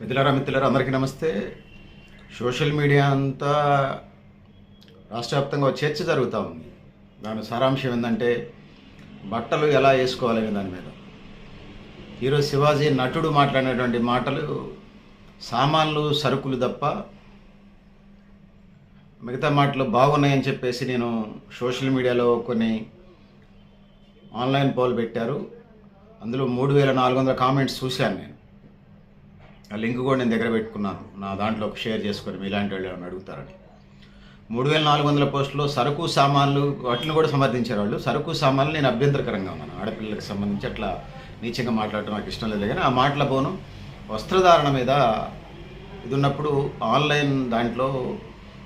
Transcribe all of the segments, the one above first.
మిథులరా మిత్రులారా అందరికీ నమస్తే. సోషల్ మీడియా అంతా రాష్ట్ర వ్యాప్తంగా చర్చ జరుగుతూ ఉంది. దాని సారాంశం ఏంటంటే బట్టలు ఎలా వేసుకోవాలనే దాని మీద. ఈరోజు శివాజీ నటుడు మాట్లాడినటువంటి మాటలు సామాన్లు సరుకులు తప్ప మిగతా మాటలు బాగున్నాయని చెప్పేసి నేను సోషల్ మీడియాలో కొన్ని ఆన్లైన్ పోల్ పెట్టారు. అందులో మూడు వేల నాలుగు వందల కామెంట్స్ చూశాను నేను. ఆ లింక్ కూడా నేను దగ్గర పెట్టుకున్నాను. నా దాంట్లో షేర్ చేసుకొని మీలాంటి వాళ్ళు ఏమైనా అడుగుతారని. మూడు వేల నాలుగు వందల పోస్టులో సరుకు సామాన్లు వాటిని కూడా సమర్థించారు వాళ్ళు. సరుకు సామాన్లు నేను అభ్యంతరకరంగా ఉన్నాను. ఆడపిల్లలకు సంబంధించి అట్లా నీచంగా మాట్లాడటం నాకు ఇష్టం లేదు. కానీ ఆ మాటల పోను వస్త్రధారణ మీద ఇది ఉన్నప్పుడు ఆన్లైన్ దాంట్లో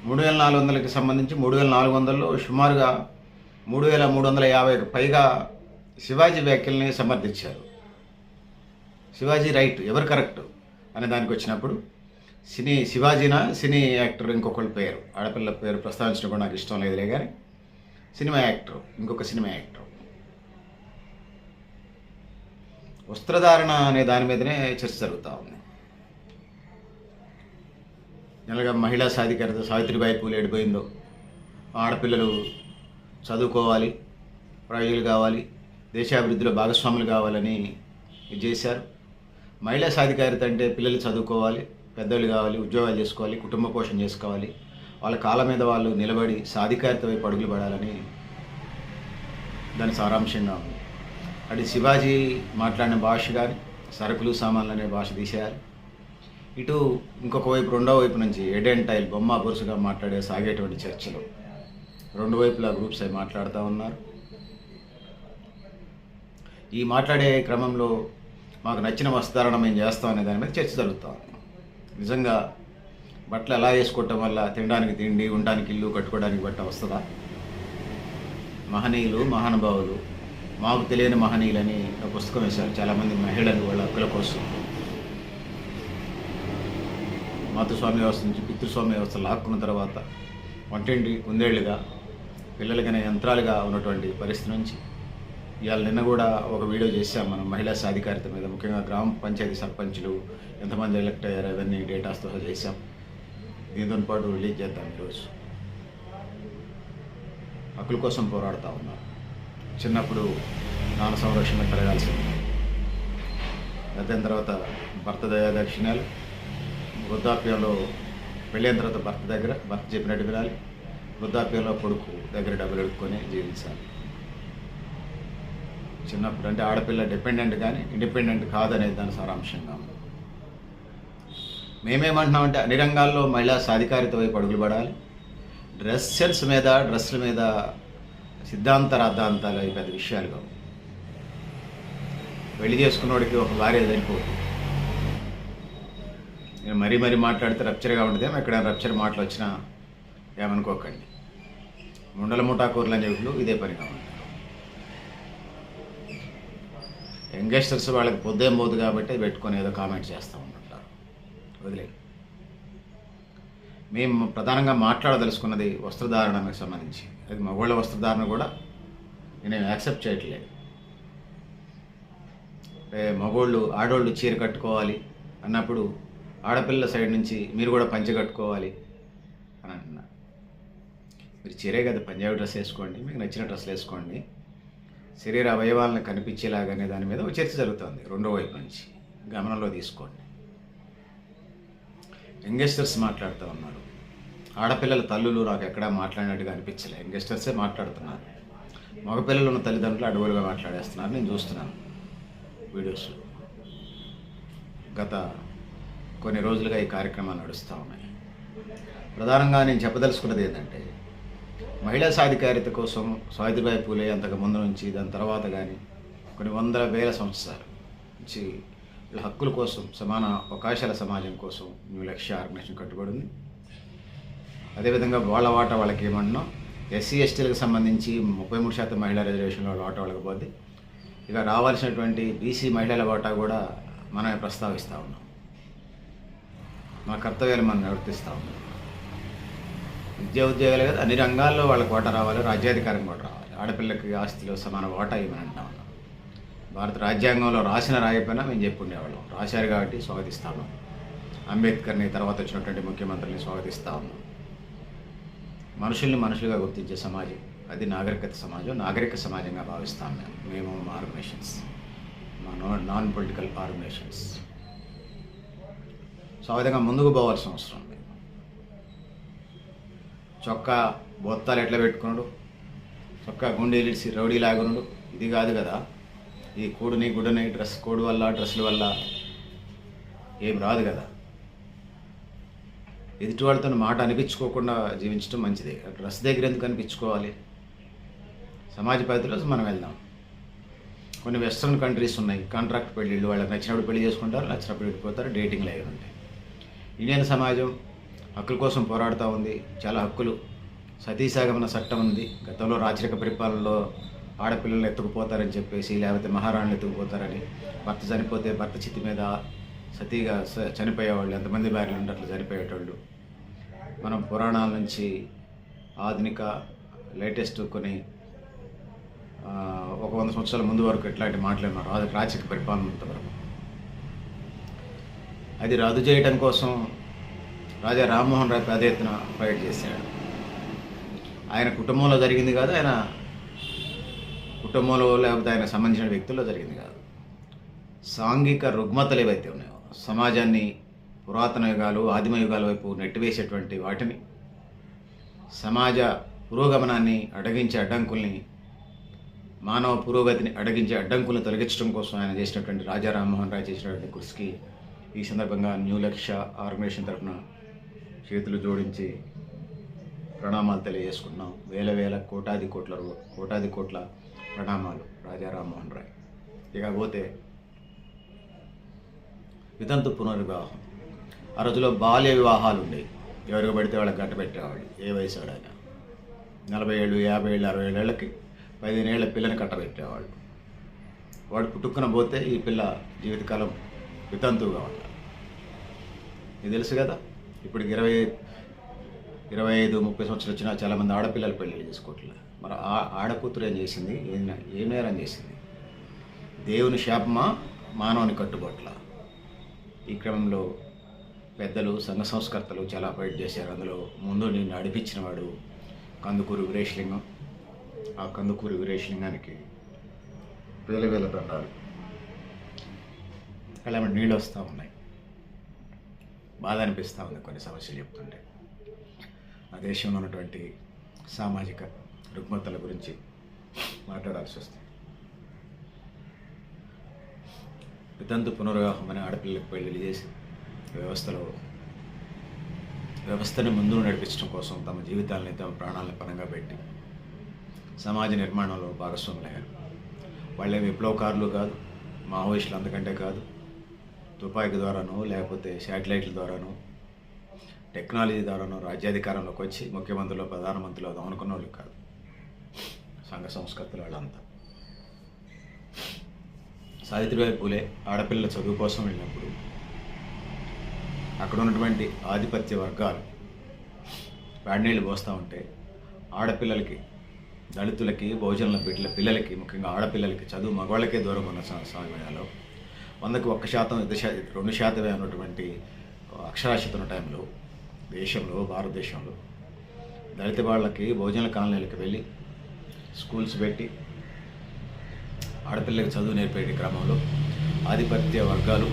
మూడు వేల నాలుగు వందలకి సంబంధించి మూడు వేల నాలుగు వందల్లో సుమారుగా మూడు వేల మూడు వందల యాభైకి పైగా శివాజీ వ్యాఖ్యల్ని సమర్థించారు. శివాజీ రైట్ ఎవరు కరెక్ట్? అనే దానికి వచ్చినప్పుడు సినీ శివాజీన సినీ యాక్టర్ ఇంకొకళ్ళ పేరు? ఆడపిల్ల పేరు ప్రస్తావించడం కూడా నాకు ఇష్టం లేదులే కానీ సినిమా యాక్టర్ ఇంకొక సినిమా యాక్టర్. వస్త్రధారణ అనే దాని మీదనే చర్చ జరుగుతూ ఉంది. జనరల్గా మహిళా సాధికారత సావిత్రిబాయి పూలు ఎడిపోయిందో ఆడపిల్లలు చదువుకోవాలి ప్రయోజకులు కావాలి దేశాభివృద్ధిలో భాగస్వాములు కావాలని ఇది చేశారు. మహిళా సాధికారిత అంటే పిల్లలు చదువుకోవాలి పెద్దలు కావాలి ఉద్యోగాలు చేసుకోవాలి కుటుంబ పోషణ చేసుకోవాలి. వాళ్ళ కాళ్ళ మీద వాళ్ళు నిలబడి సాధికారిత వైపు అడుగులు పడాలని దాని సారాంశంగా ఉంది. అటు శివాజీ మాట్లాడిన భాష కానీ సరుకులు సామాన్లు అనే భాష తీసేయాలి. ఇటు ఇంకొక వైపు రెండో వైపు నుంచి ఎడెంటైల్ బొమ్మ బొరుసుగా మాట్లాడే సాగేటువంటి చర్చలు. రెండు వైపులా గ్రూప్స్ అవి మాట్లాడుతూ ఉన్నారు. ఈ మాట్లాడే క్రమంలో మాకు నచ్చిన వస్త్రధారణ మేము చేస్తాం అనే దాని మీద చర్చ జరుగుతాం నిజంగా బట్టలు ఎలా వేసుకోవటం వల్ల తినడానికి తిండి ఉండడానికి ఇల్లు కట్టుకోవడానికి బట్ట వస్తుందా? మహనీయులు మహానుభావులు మాకు తెలియని మహనీయులని ఒక పుస్తకం వేశారు. చాలామంది మహిళలు వాళ్ళ హక్కుల కోసం. మాతృస్వామి వ్యవస్థ నుంచి పితృస్వామి వ్యవస్థ లాక్కున్న తర్వాత వంటింటి కుందేళ్ళుగా పిల్లలకనే యంత్రాలుగా ఉన్నటువంటి పరిస్థితి నుంచి ఇవాళ నిన్న కూడా ఒక వీడియో చేశాం మనం మహిళా సాధికారిత మీద. ముఖ్యంగా గ్రామ పంచాయతీ సర్పంచులు ఎంతమంది ఎలక్ట్ అయ్యారు అవన్నీ డేటాస్తో చేశాం. దీంతో పాటు రిలీజ్ చేద్దాం ఈరోజు. హక్కుల కోసం పోరాడుతూ ఉన్నారు. చిన్నప్పుడు నాన్న సంరక్షణ పెరగాల్సింది దాని తర్వాత భర్త దయా దక్షిణాలు వృద్ధాప్యంలో పెళ్ళైన తర్వాత భర్త దగ్గర భర్త చెప్పినట్టు వినాలి వృద్ధాప్యంలో కొడుకు దగ్గర డబ్బులు ఎడుక్కొని జీవించాలి. చిన్నప్పుడు అంటే ఆడపిల్ల డిపెండెంట్ కానీ ఇండిపెండెంట్ కాదనేది దాని సారాంశంగా ఉంది. మేమేమంటున్నామంటే అన్ని రంగాల్లో మహిళా సాధికారిత వైపు అడుగులు పడాలి. డ్రెస్ సెన్స్ మీద డ్రెస్సుల మీద సిద్ధాంత రాద్ధాంతాలు అవి పెద్ద విషయాలుగా ఉన్నాయి. పెళ్ళి చేసుకున్నోడికి ఒక భార్య చనిపోతుంది నేను మరీ మరీ మాట్లాడితే రప్చర్గా ఉంటుందేమో ఎక్కడైనా రప్చర్ మాటలు వచ్చినా ఏమనుకోకండి. ముండల ముఠాకూరులు అని చెప్పి ఇదే పని కావాలి యంగస్టర్స్ వాళ్ళకి పొద్దేం పోదు కాబట్టి పెట్టుకొని ఏదో కామెంట్ చేస్తూ ఉంటుంటారు. వదిలే మేము ప్రధానంగా మాట్లాడదలుచుకున్నది వస్త్రధారణకు సంబంధించి. అది మగవాళ్ళ వస్త్రధారణ కూడా నేను యాక్సెప్ట్ చేయట్లేదు. మగోళ్ళు ఆడోళ్ళు చీర కట్టుకోవాలి అన్నప్పుడు ఆడపిల్లల సైడ్ నుంచి మీరు కూడా పంచె కట్టుకోవాలి అని అంటున్నా మీరు చీరే కదా పంజాబీ డ్రెస్ వేసుకోండి మీకు నచ్చిన డ్రెస్సులు వేసుకోండి. శరీర అవయవాలను కనిపించేలాగానే దాని మీద ఒక చర్చ జరుగుతుంది. రెండో వైపు నుంచి. గమనంలో తీసుకోండి. యంగస్టర్స్ మాట్లాడుతూ ఉన్నారు. ఆడపిల్లల తల్లులు నాకు ఎక్కడా మాట్లాడినట్టుగా అనిపించలే. యంగస్టర్సే మాట్లాడుతున్నారు. మగపిల్లలు ఉన్న తల్లిదండ్రులు అడవులుగా మాట్లాడేస్తున్నారు. నేను చూస్తున్నాను వీడియోస్లో గత కొన్ని రోజులుగా ఈ కార్యక్రమాలు నడుస్తూ ఉన్నాయి. ప్రధానంగా నేను చెప్పదలుచుకున్నది ఏంటంటే మహిళా సాధికారిత కోసం సావిత్రిబాయి పూలే అంతకు ముందు నుంచి దాని తర్వాత కానీ కొన్ని వందల వేల సంవత్సరాలు నుంచి వీళ్ళ హక్కుల కోసం సమాన అవకాశాల సమాజం కోసం న్యూ లక్ష్య ఆర్గనైజేషన్ కట్టుబడి ఉంది అదేవిధంగా వాళ్ళ వాటా వాళ్ళకి ఏమన్నా ఎస్సీ ఎస్టీలకు సంబంధించి ముప్పై మూడు శాతం మహిళా రిజర్వేషన్లో వాళ్ళ వాటా వాళ్ళకి పోద్ది. ఇక రావాల్సినటువంటి బీసీ మహిళల వాటా కూడా మనమే ప్రస్తావిస్తూ ఉన్నాం. మన కర్తవ్యాలు మనం నిర్వర్తిస్తూ ఉన్నాం. విద్యా ఉద్యోగాలు కదా అన్ని రంగాల్లో వాళ్ళకి వాటా రావాలి రాజ్యాధికారం కూడా రావాలి. ఆడపిల్లకి ఆస్తిలో సమాన వాటా ఇవ్వని అంటా. ఉన్నాం భారత రాజ్యాంగంలో రాసిన రాయకపోయినా మేము చెప్పి ఉండేవాళ్ళం రాశారు కాబట్టి స్వాగతిస్తాము. అంబేద్కర్ని తర్వాత వచ్చినటువంటి ముఖ్యమంత్రిని స్వాగతిస్తాము. ఉన్నాం మనుషుల్ని మనుషులుగా గుర్తించే సమాజం. అది నాగరికత సమాజం. నాగరిక సమాజంగా భావిస్తాం మేము. మేము మా ఆర్గనైజేషన్స్ మా నాన్ పొలిటికల్ ఆర్గనైజేషన్స్. సో ఆ విధంగా ముందుకు పోవాల్సిన అవసరం. చొక్కా బొత్తాలు ఎట్లా పెట్టుకున్నాడు? చొక్కా గుండెలిసి రౌడీ లాగున్నాడు ఇది కాదు కదా. ఈ కోడుని గుడ్డని డ్రెస్ కోడ్ వల్ల డ్రెస్సుల వల్ల ఏం రాదు కదా. ఎదుటి వాళ్ళతో మాట అనిపించుకోకుండా జీవించడం మంచిది. డ్రెస్ దగ్గర ఎందుకు అనిపించుకోవాలి? సమాజ పద్ధతిలో మనం వెళ్దాం. కొన్ని వెస్ట్రన్ కంట్రీస్ ఉన్నాయి. కాంట్రాక్ట్ పెళ్ళిళ్ళు వాళ్ళకి నచ్చినప్పుడు పెళ్ళి చేసుకుంటారు నచ్చినప్పుడు వెళ్ళిపోతారు డేటింగ్ అయి ఉంటాయి. ఇండియన్ సమాజం హక్కుల కోసం పోరాడుతూ ఉంది. చాలా హక్కులు. సతీసాగమన చట్టం ఉంది. గతంలో రాచరిక పరిపాలనలో ఆడపిల్లలు ఎత్తుకుపోతారని చెప్పేసి లేకపోతే మహారాణులు ఎత్తుకుపోతారని భర్త చనిపోతే భర్త చితి మీద సతీగా చనిపోయేవాళ్ళు ఎంతమంది భార్యలు ఉంటే అట్లా చనిపోయేటోళ్ళు. మనం పురాణాల నుంచి ఆధునిక లేటెస్ట్ కొన్ని ఒక వంద సంవత్సరాల ముందు వరకు ఎట్లాంటి మాట్లాడినారు అది రాచరిక పరిపాలన అంతవరకు వరకు. అది రద్దు చేయడం కోసం రాజా రామ్మోహన్ రాయ్ పెద్ద ఎత్తున ఫైట్ చేశాడు. ఆయన కుటుంబంలో జరిగింది కాదు ఆయన కుటుంబంలో లేకపోతే ఆయన సంబంధించిన వ్యక్తుల్లో జరిగింది కాదు. సాంఘిక రుగ్మతలు ఏవైతే ఉన్నాయో సమాజాన్ని పురాతన యుగాలు ఆదిమ యుగాల వైపు నెట్టివేసేటువంటి వాటిని సమాజ పురోగమనాన్ని అడగించే అడ్డంకుల్ని మానవ పురోగతిని అడగించే అడ్డంకులను తొలగించడం కోసం ఆయన చేసినటువంటి రాజా రామ్మోహన్ రాయ్ చేసినటువంటి కృషికి ఈ సందర్భంగా న్యూ లక్ష్య ఆర్గనైజేషన్ తరఫున చేతులు జోడించి ప్రణామాలు తెలియజేసుకున్నాం వేల వేల కోటాది కోట్ల కోటాది కోట్ల ప్రణామాలు రాజా రామ్మోహన్ రాయ్. ఇకపోతే వితంతు పునర్వివాహం. ఆ రోజులో బాల్య వివాహాలు ఉండేవి. ఎవరికి పడితే వాళ్ళకి గట్ట పెట్టేవాళ్ళు. ఏ వయసు వాడైనా నలభై ఏళ్ళు యాభై ఏళ్ళు అరవై ఏళ్ళకి పదిహేను ఏళ్ళ పిల్లని కట్టబెట్టేవాళ్ళు. వాడు పుట్టుకున పోతే ఈ పిల్ల జీవితకాలం వితంతువుగా ఉండాలి. ఇది తెలుసు కదా? ఇప్పుడు ఇరవై ఇరవై ఐదు ముప్పై సంవత్సరాలు వచ్చినా చాలామంది ఆడపిల్లలు పెళ్ళిళ్ళు చేసుకోవట్లే. మరి ఆ ఆడకూతురు ఏం చేసింది? ఏం ఏ నేరం చేసింది? దేవుని శాపమా? మానవుని కట్టుబాట్ల? ఈ క్రమంలో పెద్దలు సంఘ సంస్కర్తలు చాలా ఫైట్ చేశారు. అందులో ముందు నేను నడిపించిన వాడు కందుకూరు వీరేశలింగం. ఆ కందుకూరు వీరేశలింగానికి వేల వేల దండాలు. అలా నీళ్ళు వస్తూ ఉన్నాయి. బాధ అనిపిస్తూ ఉంది కొన్ని సమస్యలు చెప్తుంటే. ఆ దేశంలో ఉన్నటువంటి సామాజిక రుగ్మతల గురించి మాట్లాడాల్సి వస్తుంది. వితంతు పునర్వివాహం అనే ఆడపిల్లలకు పెళ్ళి చేసి వ్యవస్థలో వ్యవస్థని ముందు నడిపించడం కోసం తమ జీవితాలని తమ ప్రాణాలను పనంగా పెట్టి సమాజ నిర్మాణంలో భాగస్వాములయ్యారు. వాళ్ళే విప్లవకారులు కాదు మావోయిస్టులు అంతకంటే కాదు తుపాకీ ద్వారానో లేకపోతే శాటిలైట్ల ద్వారానో టెక్నాలజీ ద్వారానో రాజ్యాధికారంలోకి వచ్చి ముఖ్యమంత్రులు ప్రధానమంత్రులు అవుదాం అనుకున్న వాళ్ళు కాదు. సంఘ సంస్కృతులు వాళ్ళంతా. సావిత్రిబాయి పూలే ఆడపిల్లల చదువు కోసం వెళ్ళినప్పుడు అక్కడ ఉన్నటువంటి ఆధిపత్య వర్గాలు వేడినీళ్ళు పోస్తూ ఉంటే ఆడపిల్లలకి దళితులకి భోజనాల బిడ్డల పిల్లలకి ముఖ్యంగా ఆడపిల్లలకి చదువు మగవాళ్ళకే దూరం ఉన్న సమయంలో వందకు ఒక్క శాతం ఇద్దరు రెండు శాతమే ఉన్నటువంటి అక్షరాస్యత ఉన్న టైంలో దేశంలో భారతదేశంలో దళిత వాళ్ళకి భోజనాల కాలనీలకు వెళ్ళి స్కూల్స్ పెట్టి ఆడపిల్లకి చదువు నేర్పే క్రమంలో ఆధిపత్య వర్గాలు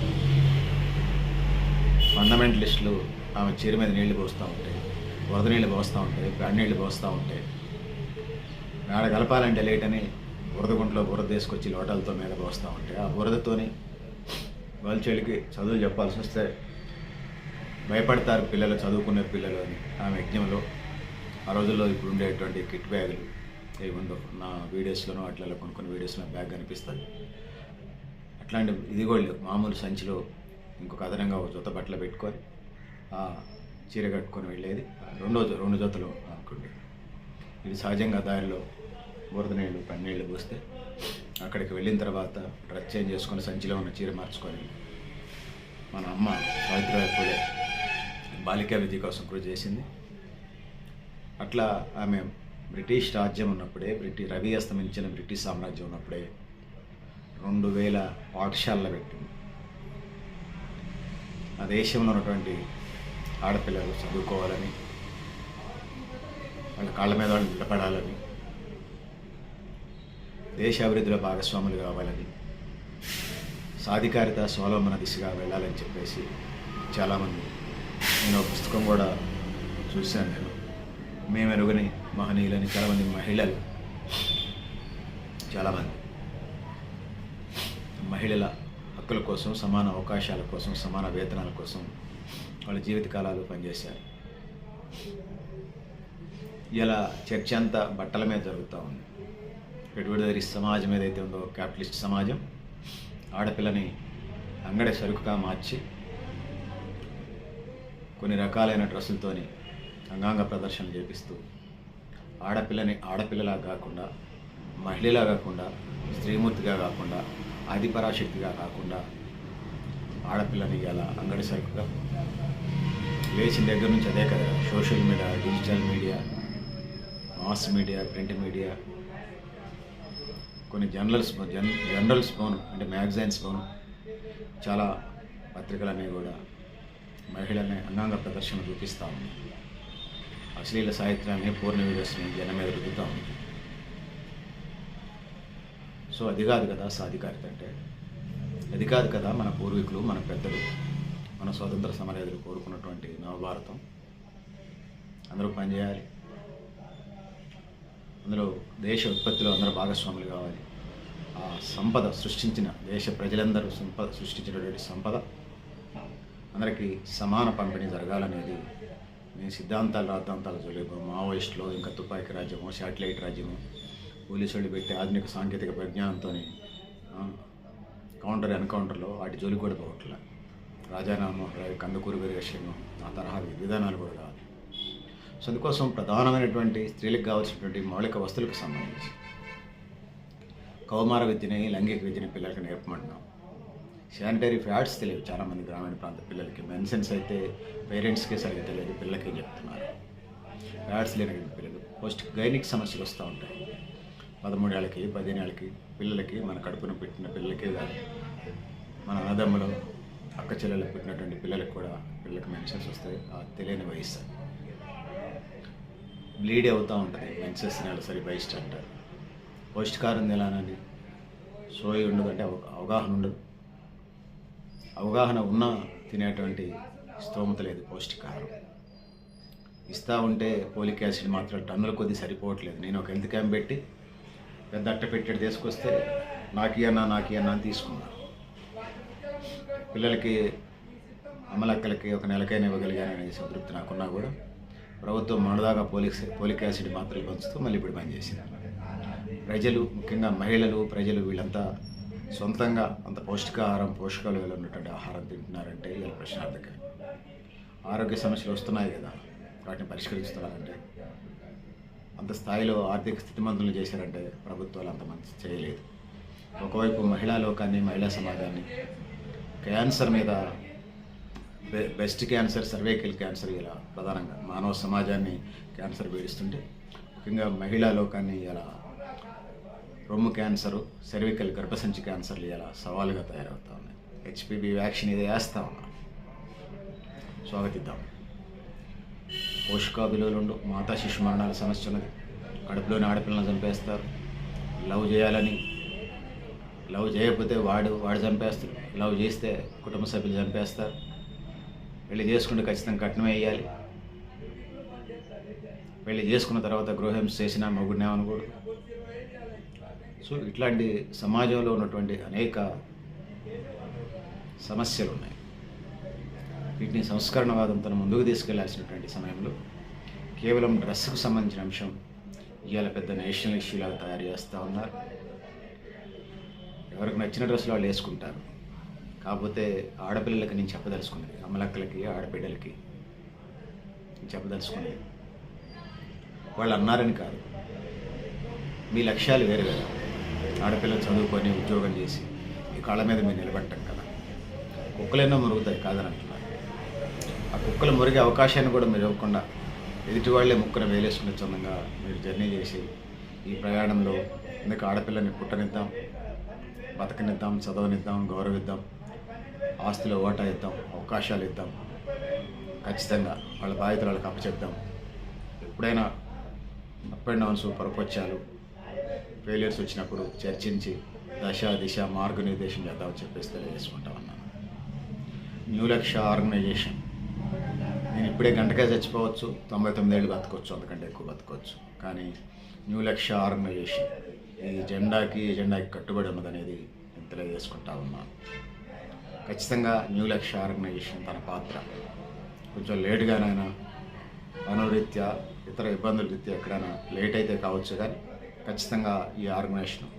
ఫండమెంటలిస్టులు ఆమె చీర మీద నీళ్ళు పోస్తూ ఉంటాయి వరద నీళ్ళు పోస్తూ ఉంటాయి బ్రాడ్ నీళ్ళు పోస్తూ ఉంటాయి నాడ కలపాలంటే లేటని బురద గుంటలో బురద తీసుకొచ్చి లోటాలతో మీద పోస్తూ ఉంటే ఆ బురదతోని వాళ్ళ చెల్లికి చదువులు చెప్పాల్సి వస్తే భయపడతారు పిల్లలు చదువుకునే పిల్లలు అని. ఆమె యజ్ఞంలో ఆ రోజుల్లో ఇప్పుడు ఉండేటువంటి కిట్ బ్యాగులు ఏముందో నా వీడియోస్లోనూ అట్లలో కొన్ని కొన్ని వీడియోస్లో బ్యాగ్ కనిపిస్తుంది. అట్లాంటి ఇది కూడా లేదు. మామూలు సంచిలో ఇంకొక అదనంగా ఒక జొత్త బట్టలు పెట్టుకొని ఆ చీర కట్టుకొని వెళ్ళేది రెండో రెండు జతలు అనుకుంటే ఇది సహజంగా దారిలో బురద నీళ్ళు పన్నీళ్ళు పోస్తే అక్కడికి వెళ్ళిన తర్వాత డ్రెస్ చేంజ్ చేసుకొని సంచిలో ఉన్న చీర మార్చుకొని మన అమ్మ సావిత్రిబాయి పూలే బాలికా విద్య కోసం కృషి చేసింది. అట్లా ఆమె బ్రిటిష్ రాజ్యం ఉన్నప్పుడే బ్రిటిష్ రవి అస్తమించిన బ్రిటిష్ సామ్రాజ్యం ఉన్నప్పుడే రెండు వేల పాఠశాలలు పెట్టింది. ఆ దేశంలో ఉన్నటువంటి ఆడపిల్లలు చదువుకోవాలని వాళ్ళ కాళ్ళ మీద వాళ్ళు నిలబడాలని దేశాభివృద్ధిలో భాగస్వాములు కావాలని సాధికారిత స్వావలంబన దిశగా వెళ్ళాలని చెప్పేసి చాలామంది నేను పుస్తకం కూడా చూశాను నేను. మేము ఎరుగని మహనీయులని చాలామంది మహిళలు చాలామంది మహిళల హక్కుల కోసం సమాన అవకాశాల కోసం సమాన వేతనాల కోసం వాళ్ళ జీవితకాలాలు పనిచేశారు. ఇలా చర్చ అంతా బట్టల మీద జరుగుతూ ఉంది. పెట్టుబడిదారి సమాజం ఏదైతే ఉందో క్యాపిటలిస్ట్ సమాజం ఆడపిల్లని అంగడి సరుకుగా మార్చి కొన్ని రకాలైన డ్రెస్సులతోని అంగాంగ ప్రదర్శనలు చేపిస్తూ ఆడపిల్లని ఆడపిల్లలా కాకుండా మహిళలా కాకుండా స్త్రీమూర్తిగా కాకుండా ఆదిపరాశక్తిగా కాకుండా ఆడపిల్లని ఇలా అంగడి సరుకుగా లేచిన దగ్గర నుంచి అదే కదా social media digital media mass media print media కొన్ని జర్నల్స్ జన్ జర్నల్స్ పోను అంటే మ్యాగజైన్స్ పోను చాలా పత్రికలన్నీ కూడా మహిళల్ని అంగాంగ ప్రదర్శన చూపిస్తూ ఉంది. అశ్లీల సాహిత్యాన్ని పూర్ణ వీడియోస్ని జనం మీద రుద్దుతూ ఉంది. సో అది కాదు కదా సాధికారిత అంటే. అది కాదు కదా మన పూర్వీకులు మన పెద్దలు మన స్వతంత్ర సమరయోధులు కోరుకున్నటువంటి నవభారతం. అందరూ పనిచేయాలి అందులో దేశ ఉత్పత్తిలో అందరూ భాగస్వాములు కావాలి. ఆ సంపద సృష్టించిన దేశ ప్రజలందరూ సంపద సృష్టించినటువంటి సంపద. అందరికీ సమాన పంపిణీ జరగాలనేది మేము సిద్ధాంతాలు రాద్ధాంతాలు చూడలేదు మావోయిస్టులు ఇంకా తుపాకీ రాజ్యము శాటిలైట్ రాజ్యము పోలీసులు పెట్టి ఆధునిక సాంకేతిక పరిజ్ఞానంతో కౌంటర్ ఎన్కౌంటర్లో వాటి జోలికి కూడా పోవట్లే. రాజారామోహన్ రాయ్ కందుకూరు వీరగశ్యము ఆ తరహా విధానాలు కూడా కావాలి సో అందుకోసం ప్రధానమైనటువంటి స్త్రీలకు కావాల్సినటువంటి మౌలిక వస్తువులకు సంబంధించి. కౌమార విద్యని లైంగిక విద్యని పిల్లలకి నేర్పమంటున్నాం. శానిటరీ ఫ్యాట్స్ తెలియదు చాలామంది గ్రామీణ ప్రాంత పిల్లలకి. మెన్షన్స్ అయితే పేరెంట్స్కి సరిగ్గా తెలియదు పిల్లలకి చెప్తున్నారు. ఫ్యాట్స్ లేని పిల్లలు. పోస్ట్ గైనిక్ సమస్యలు వస్తూ ఉంటాయి. పదమూడేళ్ళకి పదిహేనేళ్ళకి పిల్లలకి మన కడుపున పెట్టిన పిల్లలకే కాదు మన అన్నదమ్ములు అక్క చెల్లెలకు పుట్టినటువంటి పిల్లలకు కూడా పిల్లలకు మెన్షన్స్ వస్తాయి. ఆ తెలియని వయసు బ్లీడ్ అవుతూ ఉంటుంది. మెన్సెస్ నెలసరి బయస్ట్ అంటారు. పౌష్టికారం తినాలని సోయి ఉండదు అంటే అవగాహన ఉండదు. అవగాహన ఉన్నా తినేటువంటి స్తోమత లేదు పౌష్టికాహారం ఇస్తూ ఉంటే పోలిక్ యాసిడ్ మాత్రం టన్నుల కొద్ది సరిపోవట్లేదు. నేను ఒక హెల్త్ క్యాంప్ పెట్టి పెద్ద అట్ట పెట్టాడు తీసుకొస్తే నాకి అన్నా నాకి అన్నా అని తీసుకున్నాను పిల్లలకి అమలక్కలకి ఒక నెలకైనా ఇవ్వగలిగాననే సంతృప్తి నాకున్నా కూడా ప్రభుత్వం మొన్నదాకా పోలిక్ పోలిక్ యాసిడ్ మాత్రలు పంచుతూ మళ్ళీ ఇప్పుడు పనిచేసింది. ప్రజలు ముఖ్యంగా మహిళలు ప్రజలు వీళ్ళంతా సొంతంగా అంత పౌష్టికాహారం పోషకాలు ఉన్నటువంటి ఆహారం తింటున్నారంటే ఇలా ప్రశ్నార్థకం. ఆరోగ్య సమస్యలు వస్తున్నాయి కదా వాటిని పరిష్కరిస్తున్నారంటే. అంత స్థాయిలో ఆర్థిక స్థితిమంతులు చేశారంటే ప్రభుత్వాలు అంత మంచి చేయలేదు. ఒకవైపు మహిళా లోకాన్ని మహిళా సమాజాన్ని క్యాన్సర్ మీద బెస్ట్ క్యాన్సర్ సర్వైకల్ క్యాన్సర్ ఇలా ప్రధానంగా మానవ సమాజాన్ని క్యాన్సర్ పీడిస్తుంటే ముఖ్యంగా మహిళా లోకాన్ని ఇలా రొమ్ము క్యాన్సరు సర్వికల్ గర్భసంచి క్యాన్సర్లు ఇలా సవాలుగా తయారవుతా ఉన్నాయి. హెచ్పివి వ్యాక్సిన్ ఇది వేస్తా ఉన్నాం. స్వాగతిద్దాం. ఉండు మాతా శిశు మరణాల సమస్య ఉన్నది. కడుపులోని ఆడపిల్లలను చంపేస్తారు. లవ్ చేయాలని లవ్ చేయకపోతే వాడు వాడు చంపేస్తాడు. లవ్ చేస్తే కుటుంబ సభ్యులు చంపేస్తారు. వెళ్ళి చేసుకుంటే ఖచ్చితంగా కట్నం వేయాలి వెళ్ళి చేసుకున్న తర్వాత గృహహింస చేసిన మొగుడిని సో ఇట్లాంటి సమాజంలో ఉన్నటువంటి అనేక సమస్యలు ఉన్నాయి. వీటిని సంస్కరణవాదంతో ముందుకు తీసుకెళ్ళాల్సినటువంటి సమయంలో కేవలం డ్రెస్కు సంబంధించిన అంశం ఇవాళ పెద్ద నేషనల్ ఇష్యూలాగా తయారు చేస్తూ ఉన్నారు. ఎవరికి నచ్చిన డ్రెస్సులు వాళ్ళు వేసుకుంటారు. కాకపోతే ఆడపిల్లలకి నేను చెప్పదలుచుకున్నది అమ్మలక్కలకి ఆడబిడ్డలకి చెప్పదలుచుకున్నది. వాళ్ళు అన్నారని కాదు. మీ లక్ష్యాలు వేరు కదా. ఆడపిల్లలు చదువుకొని ఉద్యోగం చేసి ఈ కాళ్ళ మీద మీరు నిలబెట్టం కదా. కుక్కలెన్నో మురుగుతాయి కాదని అంటున్నారు. ఆ కుక్కలు మురిగే అవకాశాన్ని కూడా మీరు ఇవ్వకుండా ఎదుటి వాళ్ళే ముక్కను వేలేసుకునే చందంగా మీరు జర్నీ చేసి ఈ ప్రయాణంలో ఎందుకు ఆడపిల్లని పుట్టనిద్దాం బతకనిద్దాం చదవనిద్దాం గౌరవిద్దాం ఆస్తిలో ఓటా ఇద్దాం అవకాశాలు ఇద్దాం. ఖచ్చితంగా వాళ్ళ బాధ్యతలు వాళ్ళకి అప్పచెప్దాం ఎప్పుడైనా అప్ అండ్ డౌన్స్ పరపొచ్చాలు ఫెయిలియర్స్ వచ్చినప్పుడు చర్చించి దశ దిశ మార్గనిర్దేశం చేద్దామని చెప్పేసి తెలియజేసుకుంటా ఉన్నాను. New Lakshya organization. నేను ఇప్పుడే గంటకే చచ్చిపోవచ్చు తొంభై తొమ్మిదేళ్ళు బతకొచ్చు అంతకంటే ఎక్కువ బతకొచ్చు. కానీ న్యూ లక్ష ఆర్గనైజేషన్ ఈ జెండాకి ఎజెండాకి జెండాకి కట్టుబడి ఉన్నదనేది తెలియజేసుకుంటా ఉన్నాను. ఖచ్చితంగా న్యూ లక్ష ఆర్గనైజేషన్ తన పాత్ర. కొంచెం లేట్గానైనా పనురీత్యా ఇతర ఇబ్బందుల రీత్యా ఎక్కడైనా లేట్ అయితే కావచ్చు కానీ ఖచ్చితంగా ఈ ఆర్గనైజేషన్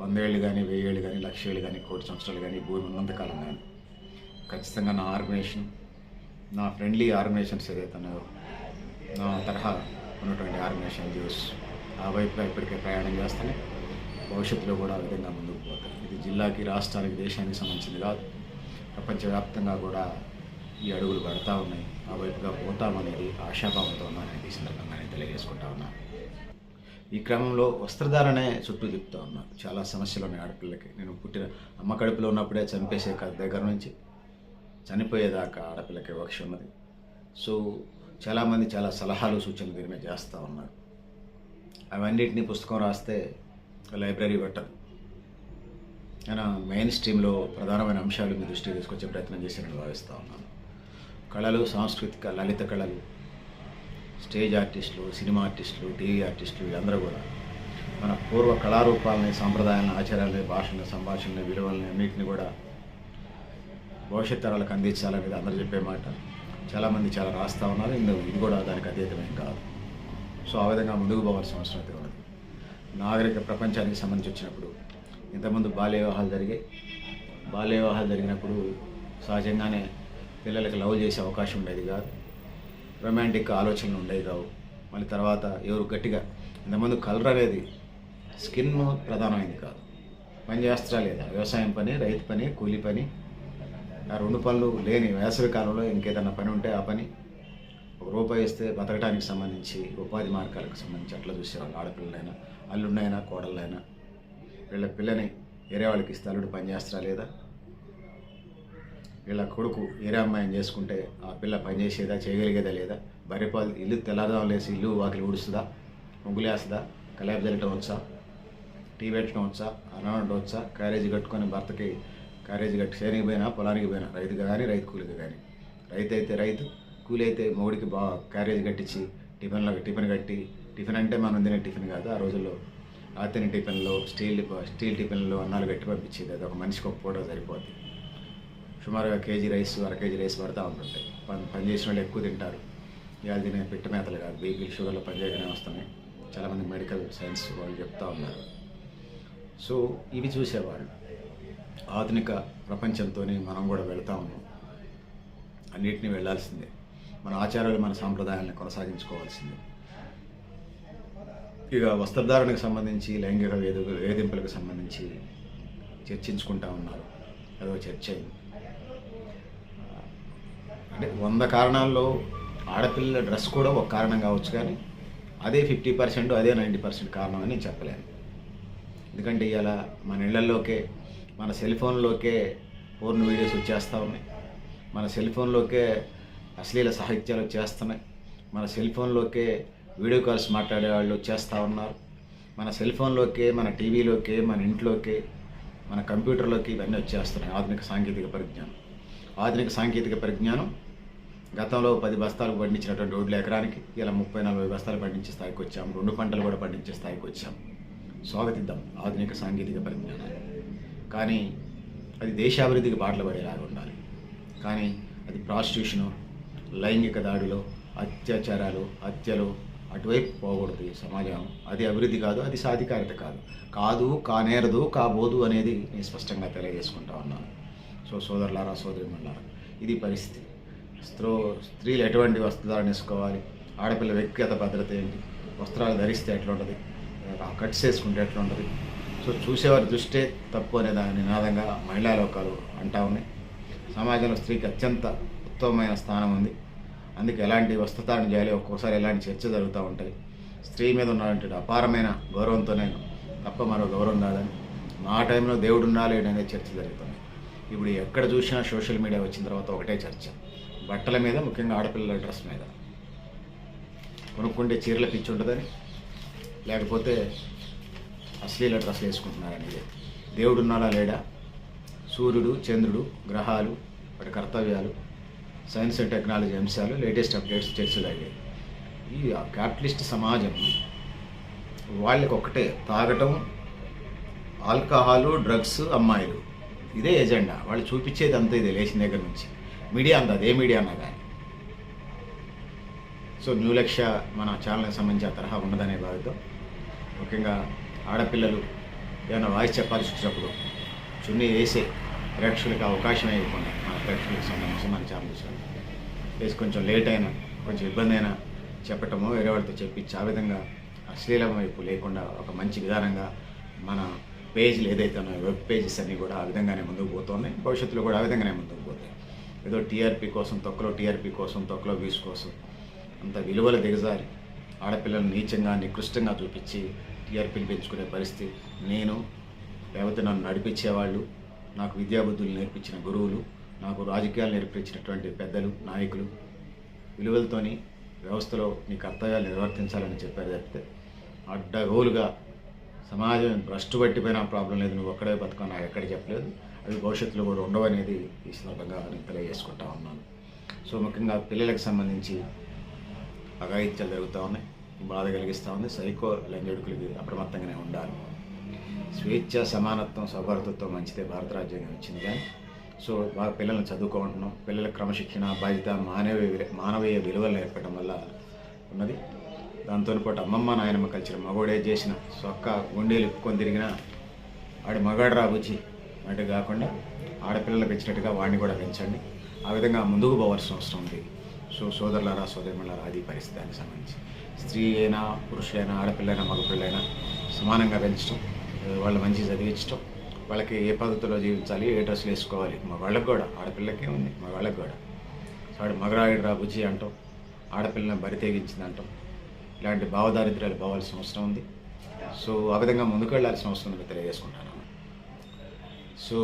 వందేళ్ళు కానీ వెయ్యేళ్ళు కానీ లక్ష ఏళ్ళు కానీ కోటి సంవత్సరాలు కానీ భూమి ఉన్నంతకాలం కానీ ఖచ్చితంగా నా ఆర్గనైజేషన్ నా ఫ్రెండ్లీ ఆర్గనైజేషన్స్ ఏదైతే ఉన్నాయో నా తరహా ఉన్నటువంటి ఆర్గనైజేషన్ జ్యూస్ ఆ వైపుగా ఇప్పటికే ప్రయాణం చేస్తానే భవిష్యత్తులో కూడా ఆ విధంగా ముందుకు పోతాయి. ఇది జిల్లాకి రాష్ట్రానికి దేశానికి సంబంధించింది కాదు. ప్రపంచవ్యాప్తంగా కూడా ఈ అడుగులు పడతా ఉన్నాయి. ఆ వైపుగా పోతామనేది ఆశాభావంతో ఉన్నానని ఈ సందర్భంగా నేను తెలియజేసుకుంటా ఉన్నాను ఈ క్రమంలో వస్త్రధారణే చుట్టూ తిప్పుతూ ఉన్నారు చాలా సమస్యలు ఉన్నాయి ఆడపిల్లకి నేను పుట్టిన అమ్మ కడుపులో ఉన్నప్పుడే చంపేసే క- దగ్గర నుంచి చనిపోయేదాకా ఆడపిల్లకి వివక్ష ఉన్నది. సో చాలామంది చాలా సలహాలు సూచనలు దీని మీద చేస్తూ ఉన్నారు. అవన్నిటిని పుస్తకం రాస్తే లైబ్రరీ పట్టదు నేను మెయిన్ స్ట్రీమ్లో ప్రధానమైన అంశాలు మీ దృష్టికి తీసుకొచ్చే ప్రయత్నం చేశానని భావిస్తూ ఉన్నాను. కళలు సాంస్కృతిక లలిత కళలు స్టేజ్ ఆర్టిస్టులు సినిమా ఆర్టిస్టులు టీవీ ఆర్టిస్టులు వీళ్ళందరూ కూడా మన పూర్వ కళారూపాలని సాంప్రదాయాలను ఆచారాలని భాషల్ని సంభాషణని విలువలని అన్నింటిని కూడా భవిష్యత్ తరాలకు అందించాలనేది అందరూ చెప్పే మాట. చాలామంది చాలా రాస్తూ ఉన్నారు. ఇందులో ఇది కూడా దానికి అతీతమేం కాదు. సో ఆ విధంగా ముందుకు పోవాల్సిన అవసరం అయితే ఉన్నది నాగరిక ప్రపంచానికి సంబంధించి వచ్చినప్పుడు ఇంతకుముందు బాల్య వివాహాలు జరిగాయి. బాల్య వివాహాలు జరిగినప్పుడు సహజంగానే పిల్లలకి లవ్ చేసే అవకాశం ఉండేది కాదు. రొమాంటిక్ ఆలోచనలు ఉండేవి కావు. మళ్ళీ తర్వాత ఎవరు గట్టిగా ఇంతకుముందు కలర్ అనేది స్కిన్ ప్రధానమైంది కాదు. పని చేస్తారా లేదా? వ్యవసాయం పని రైతు పని కూలి పని. ఆ రెండు పనులు లేని వేసవి కాలంలో ఇంకేదన్నా పని ఉంటే ఆ పని. ఒక రూపాయి ఇస్తే బతకడానికి సంబంధించి ఉపాధి మార్గాలకు సంబంధించి అట్లా చూసేవాళ్ళు ఆడపిల్లలైనా అల్లుండైనా కోడళ్ళైనా. వీళ్ళ పిల్లని వేరే వాళ్ళకి ఇస్తే అల్లుడు పని చేస్తారా లేదా? వీళ్ళ కొడుకు వేరే అమ్మాయిని చేసుకుంటే ఆ పిల్ల పని చేసేదా చేయగలిగేదా లేదా? బరిపాలు ఇల్లు తెల్లదాం లేసి ఇల్లు వాకిలి ఊడుస్తుందా? ముగ్గులేస్తుందా? కలాబ్ జల్లటం వచ్చా? టీ పెట్టడం వచ్చా? అన్నం వచ్చా? క్యారేజీ కట్టుకొని భర్తకి క్యారేజీ కట్టి చేనికి పోయినా పొలానికి పోయినా? రైతుగా కానీ రైతు కూలికి కానీ రైతు అయితే రైతు కూలి అయితే మొగుడికి బాగా క్యారేజీ కట్టించి టిఫిన్లో టిఫిన్ కట్టి టిఫిన్ అంటే మనం తినే టిఫిన్ కాదు ఆ రోజుల్లో. అతని టిఫిన్లో స్టీల్ స్టీల్ టిఫిన్లో అన్నాలు పెట్టి పంపించేది. అది ఒక మనిషికి ఒక పూట సరిపోద్ది. సుమారుగా కేజీ రైస్ అర కేజీ రైస్ పడతా ఉంటుంటాయి. పని పని చేసిన వాళ్ళు ఎక్కువ తింటారు. ఇవాళ తినే పిట్ట మేతలు కాదు. బీపీ షుగర్లో పనిచేయగానే వస్తున్నాయి. చాలామంది మెడికల్ సైన్స్ వాళ్ళు చెప్తా ఉన్నారు. సో ఇవి చూసేవాళ్ళు. ఆధునిక ప్రపంచంతో మనం కూడా వెళ్తా ఉన్నాం. అన్నిటినీ వెళ్ళాల్సిందే మన ఆచారాలు మన సాంప్రదాయాలను కొనసాగించుకోవాల్సిందే. ఇక వస్త్రధారణకు సంబంధించి లైంగిక వేద వేధింపులకు సంబంధించి చర్చించుకుంటా ఉన్నారు. అదో చర్చ అయింది. అంటే వంద కారణాల్లో ఆడపిల్లల డ్రెస్ కూడా ఒక కారణం కావచ్చు కానీ అదే ఫిఫ్టీ పర్సెంట్ అదే నైంటీ పర్సెంట్ కారణం అని నేను చెప్పలేను. ఎందుకంటే ఇవాళ మన ఇళ్ళలోకే మన సెల్ ఫోన్లోకే వీడియోస్ వచ్చేస్తూ ఉన్నాయి. మన సెల్ ఫోన్లోకే అశ్లీల సాహిత్యాలు వచ్చేస్తున్నాయి. మన సెల్ ఫోన్లోకే వీడియో కాల్స్ మాట్లాడే వాళ్ళు చేస్తూ ఉన్నారు. మన సెల్ ఫోన్లోకే మన టీవీలోకే మన ఇంట్లోకే మన కంప్యూటర్లోకి ఇవన్నీ వచ్చేస్తున్నాయి. ఆధునిక సాంకేతిక పరిజ్ఞానం. ఆధునిక సాంకేతిక పరిజ్ఞానం గతంలో పది బస్తాలు పండించినటువంటి రోడ్ల ఎకరానికి ఇలా ముప్పై నలభై బస్తాలు పండించే స్థాయికి వచ్చాం. రెండు పంటలు కూడా పండించే స్థాయికి వచ్చాం. స్వాగతిద్దాం ఆధునిక సాంకేతిక పరిజ్ఞానం కానీ అది దేశాభివృద్ధికి బాటలు పడేలాగా ఉండాలి. కానీ అది ప్రాస్టిట్యూషను లైంగిక దాడులు అత్యాచారాలు హత్యలు అటువైపు పోకూడదు ఈ సమాజం. అది అభివృద్ధి కాదు అది సాధికారత కాదు. కాదు కానేరదు కాబోదు అనేది నేను స్పష్టంగా తెలియజేసుకుంటా ఉన్నాను. సో సోదరులారా సోదరిమల్లారా ఇది పరిస్థితి. స్త్రో స్త్రీలు ఎటువంటి వస్త్రాలను వేసుకోవాలి? ఆడపిల్ల వ్యక్తిగత భద్రత ఏంటి? వస్త్రాలు ధరిస్తే ఎట్లుంటుంది? కట్స్ వేసుకుంటే ఎట్లుంటుంది? సో చూసేవారి దృష్టే తప్పు అనే దాని నినాదంగా మహిళా లోకాలు అంటా ఉన్నాయి. సమాజంలో స్త్రీకి అత్యంత ఉత్తమమైన స్థానం ఉంది. అందుకే ఎలాంటి వస్త్రధారణ చేయాలి ఒక్కోసారి ఎలాంటి చర్చ జరుగుతూ ఉంటాయి. స్త్రీ మీద ఉన్నటువంటి అపారమైన గౌరవంతోనే తప్ప మరో గౌరవం కాదని మా టైంలో దేవుడు ఉండాలి అనేది చర్చ జరుగుతుంది. ఇప్పుడు ఎక్కడ చూసినా సోషల్ మీడియా వచ్చిన తర్వాత ఒకటే చర్చ. బట్టల మీద ముఖ్యంగా ఆడపిల్లల డ్రెస్ మీద. కొనుక్కుంటే చీరల పిచ్చి ఉంటుందని లేకపోతే అశ్లీల డ్రెస్సులు వేసుకుంటున్నారనేది. దేవుడు ఉన్నాడా లేడా? సూర్యుడు చంద్రుడు గ్రహాలు వాటి కర్తవ్యాలు సైన్స్ అండ్ టెక్నాలజీ అంశాలు లేటెస్ట్ అప్డేట్స్ చర్చలయ్యాయి ఈ క్యాపిటలిస్ట్ సమాజం వాళ్ళకి ఒక్కటే తాగటం ఆల్కహాలు డ్రగ్స్ అమ్మాయిలు. ఇదే ఎజెండా. వాళ్ళు చూపించేది అంతా ఇదే లేచిన దగ్గర నుంచి. మీడియా అంత అదే మీడియా అన్నా కానీ. సో న్యూ లక్ష్య మన ఛానల్కి సంబంధించి ఆ తరహా ఉన్నదనే బాధతో ముఖ్యంగా ఆడపిల్లలు ఏమైనా వాయిస్ చెప్పాల్సి వచ్చినప్పుడు చున్నీ వేసే ప్రేక్షకులకు అవకాశం ఇవ్వకుండా మన ప్రేక్షకులకు సంబంధించి మన ఛానల్ చూసాను వేసి కొంచెం లేట్ అయినా కొంచెం ఇబ్బంది అయినా చెప్పటమో వేరే వాళ్ళతో చెప్పించి ఆ విధంగా అశ్లీలం వైపు లేకుండా ఒక మంచి విధానంగా మన పేజీలు ఏదైతే ఉన్నాయో వెబ్ పేజెస్ అన్నీ కూడా ఆ విధంగానే ముందుకు పోతున్నాయి. భవిష్యత్తులో కూడా ఆ విధంగానే ముందుకు పోతాయి. ఏదో టీఆర్పీ కోసం తొక్కలో టీఆర్పీ కోసం తొక్కలో వ్యూస్ కోసం అంత విలువలు దిగజారి ఆడపిల్లలను నీచంగా నికృష్టంగా చూపించి టీఆర్పీలు పెంచుకునే పరిస్థితి నేను లేకపోతే నన్ను నడిపించేవాళ్ళు నాకు విద్యాబుద్ధులు నేర్పించిన గురువులు నాకు రాజకీయాలు నేర్పించినటువంటి పెద్దలు నాయకులు విలువలతోని వ్యవస్థలో నీ కర్తవ్యాలు నిర్వర్తించాలని చెప్పారు తప్పితే అడ్డగోలుగా సమాజం భ్రష్టు పట్టిపోయినా ప్రాబ్లం లేదు నువ్వు ఒక్కడే బతుకని నాకు ఎక్కడ చెప్పలేదు. అవి భవిష్యత్తులో కూడా ఉండవనేది ఈ సందర్భంగా నేను తెలియజేసుకుంటా ఉన్నాను. సో ముఖ్యంగా పిల్లలకు సంబంధించి అఘాయిత్యాలు జరుగుతూ ఉన్నాయి బాధ కలిగిస్తూ ఉంది. సైకో లంజడుకులకి అప్రమత్తంగానే ఉండాలి. స్వేచ్ఛ సమానత్వం సౌహార్దత్వం మంచిదే భారత రాజ్యాంగం ఇచ్చింది కానీ సో బాగా పిల్లల్ని చదువుకుంటున్నాం పిల్లల క్రమశిక్షణ బాధ్యత మానవీయ విలు- మానవీయ విలువలు నేర్పడం వల్ల ఉన్నది. దాంతో పాటు అమ్మమ్మ నాయనమ్మ కల్చర్ మగోడే చేసిన సొక్క గుండెలు ఇప్పుకొని తిరిగినా ఆడి మగాడు రాబుచ్చి అటు కాకుండా ఆడపిల్లలకు పెంచినట్టుగా వాడిని కూడా పెంచండి. ఆ విధంగా ముందుకు పోవాల్సిన అవసరం ఉంది. సో సోదరులారా సోదరులారా అది పరిస్థితి దానికి సంబంధించి. స్త్రీ అయినా పురుషులైనా ఆడపిల్లైనా మగపిల్లైనా సమానంగా పెంచడం వాళ్ళు మంచి చదివించడం వాళ్ళకి ఏ పద్ధతిలో జీవించాలి ఏ డ్రెస్సులు వేసుకోవాలి మా వాళ్ళకి కూడా ఆడపిల్లకే ఉంది మా వాళ్ళకి కూడా. వాడు ఆడు మగరాయుడు రా బుజ్జి అంటాం ఆడపిల్లని బరి తెగించింది అంటాం. ఇలాంటి భావదారిద్ర్యాలు పోవాల్సిన అవసరం ఉంది. సో ఆ విధంగా ముందుకు వెళ్ళాల్సిన అవసరం ఉంది తెలియజేసుకుంటాను. సో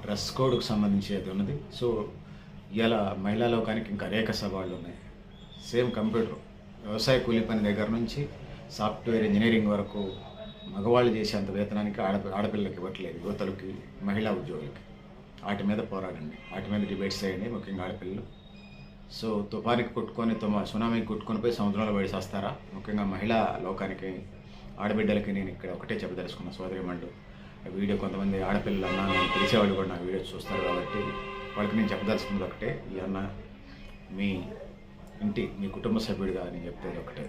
డ్రెస్ కోడ్కు సంబంధించి అది ఉన్నది. సో ఇలా మహిళా లోకానికి ఇంకా అనేక సవాళ్ళు ఉన్నాయి. సేమ్ కంప్యూటర్ వ్యవసాయ కూలి పని దగ్గర నుంచి సాఫ్ట్వేర్ ఇంజనీరింగ్ వరకు మగవాళ్ళు చేసేంత వేతనానికి ఆడ ఆడపిల్లలకి ఇవ్వట్లేదు యువతలకి మహిళా ఉద్యోగులకి. వాటి మీద పోరాడండి. వాటి మీద డిబేట్స్ చేయండి ముఖ్యంగా ఆడపిల్లలు. సో తుఫానికి కొట్టుకొని తుమ సునామీకి కొట్టుకొని పోయి సముద్రంలో పడిసేస్తారా ముఖ్యంగా మహిళా లోకానికి ఆడబిడ్డలకి నేను ఇక్కడ ఒకటే చెప్పదలుచుకున్నా సోదరి మండు. వీడియో కొంతమంది ఆడపిల్లలు అన్న నేను తెలిసేవాళ్ళు కూడా నా వీడియో చూస్తారు కాబట్టి వాళ్ళకి నేను చెప్పదలుచుకున్నది ఒకటే ఈ అన్న మీ ఇంటి మీ కుటుంబ సభ్యుడిగా నేను చెప్తే ఒకటే.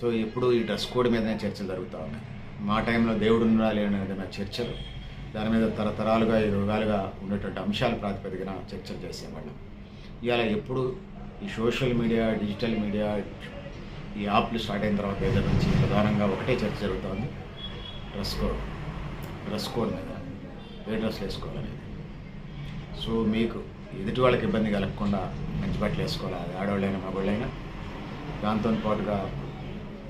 సో ఎప్పుడు ఈ డ్రెస్ కోడ్ మీదనే చర్చలు జరుగుతూ ఉన్నాయి. మా టైంలో దేవుడు ఉండాలి అనేది నా చర్చలు. దాని మీద తరతరాలుగా ఈ రోగాలుగా ఉండేటువంటి అంశాల ప్రాతిపదికన చర్చలు చేసేవాళ్ళం. ఇవాళ ఎప్పుడు ఈ సోషల్ మీడియా డిజిటల్ మీడియా ఈ యాప్లు స్టార్ట్ అయిన తర్వాత దగ్గర నుంచి ప్రధానంగా ఒకటే చర్చ జరుగుతుంది డ్రెస్ కోడ్. డ్రెస్ కోడ్ మీద. ఏ డ్రెస్లు వేసుకోవాలనేది. సో మీకు ఎదుటి వాళ్ళకి ఇబ్బంది కలగకుండా మంచి బట్టలు వేసుకోవాలి. అది ఆడవాళ్ళైనా మగవాళ్ళైనా. దాంతో పాటుగా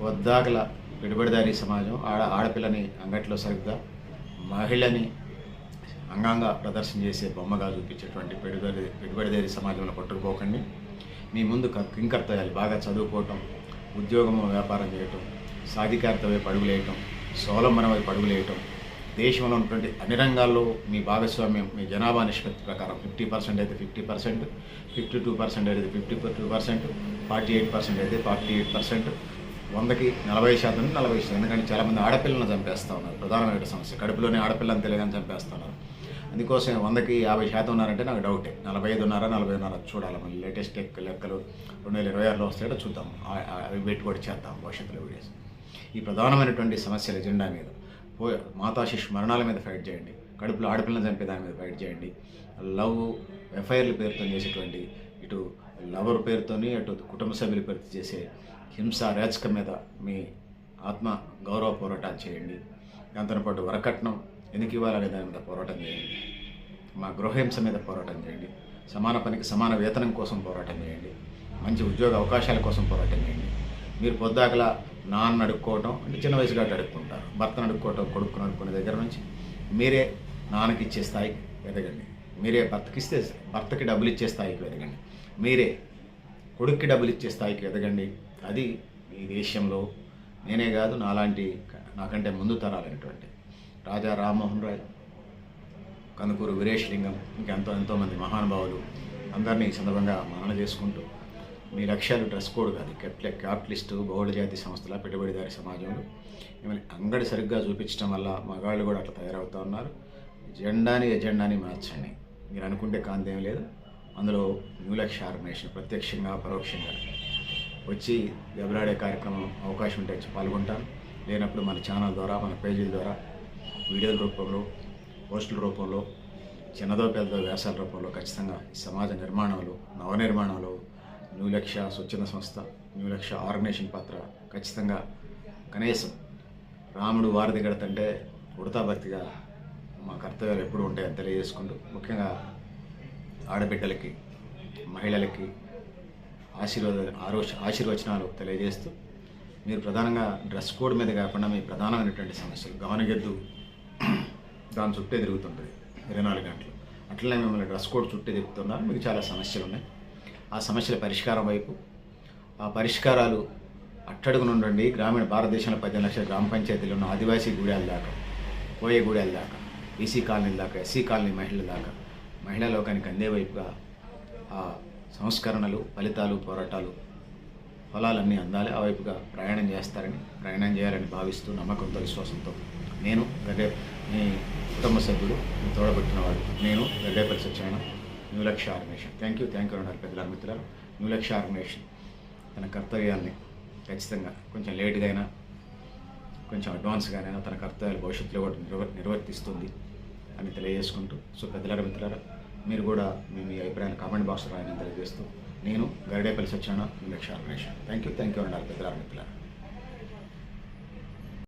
వద్దాకల పెట్టుబడిదారీ సమాజం ఆడ ఆడపిల్లని అంగట్లో సరిగ్గా మహిళని అంగాంగ ప్రదర్శన చేసే బొమ్మగా చూపించేటువంటి పెట్టుబడి పెట్టుబడిదారీ సమాజంలో పట్టుకుపోకండి. మీ ముందు క- కింకర్తయాలు బాగా చదువుకోవటం ఉద్యోగం వ్యాపారం చేయటం సాధికారత వైపు అడుగులేయటం స్వావలంబన వైపు అడుగులేయటం దేశంలో ఉన్నటువంటి అన్ని రంగాల్లో మీ భాగస్వామ్యం మీ జనాభా నిష్పత్తి ప్రకారం ఫిఫ్టీ పర్సెంట్ అయితే fifty percent fifty two percent అయితే fifty two percent forty eight percent అయితే ఫార్టీ ఎయిట్ పర్సెంట్ వందకి నలభై శాతం నలభై శాతం. ఎందుకంటే చాలామంది ఆడపిల్లలను చంపేస్తూ ఉన్నారు. ప్రధానమైన సమస్య. కడుపులోనే ఆడపిల్లని తెలియని చంపేస్తున్నారు. అందుకోసం వందకి యాభై శాతం ఉన్నారంటే నాకు డౌటే. నలభై ఐదు ఉన్నారా నలభై ఉన్నారా? చూడాలి. మళ్ళీ లేటెస్ట్ లెక్కలు రెండు వేల ఇరవై ఆరులో వస్తాయో చూద్దాం. అవి పెట్టుబడి చేద్దాం భవిష్యత్తులో వీడియోస్. ఈ ప్రధానమైనటువంటి సమస్యల ఎజెండా మీద పో మాతా శిశు మరణాల మీద ఫైట్ చేయండి. కడుపులో ఆడపిల్లని చంపే దాని మీద ఫైట్ చేయండి. లవ్ ఎఫ్ఐఆర్ల పేరుతో చేసేటువంటి ఇటు లవర్ పేరుతోని అటు కుటుంబ సభ్యుల పేరుతో చేసే హింస రేచక మీద మీ ఆత్మ గౌరవ పోరాటాలు చేయండి. దాంతో పాటు వరకట్నం ఎందుకు ఇవ్వాలనే దాని మీద పోరాటం చేయండి. మా గృహహింస మీద పోరాటం చేయండి. సమాన పనికి సమాన వేతనం కోసం పోరాటం చేయండి. మంచి ఉద్యోగ అవకాశాల కోసం పోరాటం చేయండి. మీరు పొద్దాకలా నాన్న అడుక్కోవటం అంటే చిన్న వయసు కాబట్టి అడుక్కుంటారు. భర్తను అడుక్కోవటం కొడుకును అడుక్కునే దగ్గర నుంచి మీరే నాన్నకి ఇచ్చే స్థాయికి ఎదగండి. మీరే భర్తకిస్తే భర్తకి డబ్బులు ఇచ్చే స్థాయికి ఎదగండి. మీరే కొడుక్కి డబ్బులు ఇచ్చే స్థాయికి ఎదగండి. అది ఈ దేశంలో నేనే కాదు నాలాంటి నాకంటే ముందు తరాలైనటువంటి రాజా రామ్మోహన్ రాయ్ కందుకూరు వీరేష్ లింగం ఇంకెంతో ఎంతోమంది మహానుభావులు అందరినీ ఈ సందర్భంగా మనన చేసుకుంటూ మీ లక్ష్యాలు డ్రెస్ కోడ్ కాదు కెప్లే క్యాపిటలిస్టు బహుళ జాతి సంస్థల పెట్టుబడిదారి సమాజంలో మిమ్మల్ని అంగడి సరిగ్గా చూపించడం వల్ల మగాళ్ళు కూడా అట్లా తయారవుతూ ఉన్నారు. జెండాని ఎజెండాని మార్చండి. మీరు అనుకుంటే కాంతేం లేదు. అందులో న్యూ లక్ష్య ఆర్గనైజేషన్ ప్రత్యక్షంగా పరోక్షంగా వచ్చి వెబరాడే కార్యక్రమం అవకాశం ఉంటే వచ్చి పాల్గొంటాను లేనప్పుడు మన ఛానల్ ద్వారా మన పేజీల ద్వారా వీడియోల రూపంలో పోస్టుల రూపంలో చిన్నదో పెద్దదో వ్యాసాల రూపంలో ఖచ్చితంగా సమాజ నిర్మాణంలో నవనిర్మాణంలో న్యూ లక్ష్య స్వచ్ఛంద సంస్థ న్యూ లక్ష్య ఆర్గనైజేషన్ పాత్ర ఖచ్చితంగా కనీసం రాముడు వారధి గడతంటే ఉడతాభక్తిగా మా కర్తవ్యాలు ఎప్పుడు ఉంటాయని తెలియజేసుకుంటూ ముఖ్యంగా ఆడబిడ్డలకి మహిళలకి ఆశీర్వాద ఆశీర్వచనాలు తెలియజేస్తూ మీరు ప్రధానంగా డ్రెస్ కోడ్ మీద కాకుండా మీ ప్రధానమైనటువంటి సమస్యలు గమనగెద్దు. దాని చుట్టే తిరుగుతుంటుంది. ఇరవై నాలుగు గంటలు. అట్లనే మిమ్మల్ని డ్రెస్ కోడ్ చుట్టే తిరుగుతున్నారు మీకు చాలా సమస్యలు ఉన్నాయి ఆ సమస్యల పరిష్కారం వైపు ఆ పరిష్కారాలు అట్టడుగు నుండి గ్రామీణ భారతదేశంలో పద్దెనిమిది లక్షల గ్రామ పంచాయతీలు ఉన్న ఆదివాసీ గూడాల దాకా పోయే గూడాల దాకా బీసీ కాలనీల దాకా ఎస్సీ కాలనీ మహిళల దాకా మహిళా లోకానికి అందే వైపుగా ఆ సంస్కరణలు ఫలితాలు పోరాటాలు ఫలాలన్నీ అందాలి. ఆ వైపుగా ప్రయాణం చేస్తారని ప్రయాణం చేయాలని భావిస్తూ నమ్మకంతో విశ్వాసంతో నేను గదే మీ కుటుంబ సభ్యుడు మీ తోడబుట్టినవాడు నేను Gaddepalli Satyanarayana new Lakshya organization thank you thank you అన్నారు పెద్దల మిత్రులు న్యూ లక్ష ఆర్గనైజేషన్ తన కర్తవ్యాన్ని ఖచ్చితంగా కొంచెం లేట్గా అయినా కొంచెం అడ్వాన్స్గా అయినా తన కర్తవ్యాలు భవిష్యత్తులో కూడా నిర్వ నిర్వర్తిస్తుంది అని తెలియజేసుకుంటూ. సో పెద్దలారా మిత్రులారా మీరు కూడా మీ మీ అభిప్రాయాన్ని కామెంట్ బాక్స్లో రాయని తెలియజేస్తూ నేను Garidepalli Satyanarayana new Lakshya organization thank you thank you అండి పెద్దలారా మిత్రులారా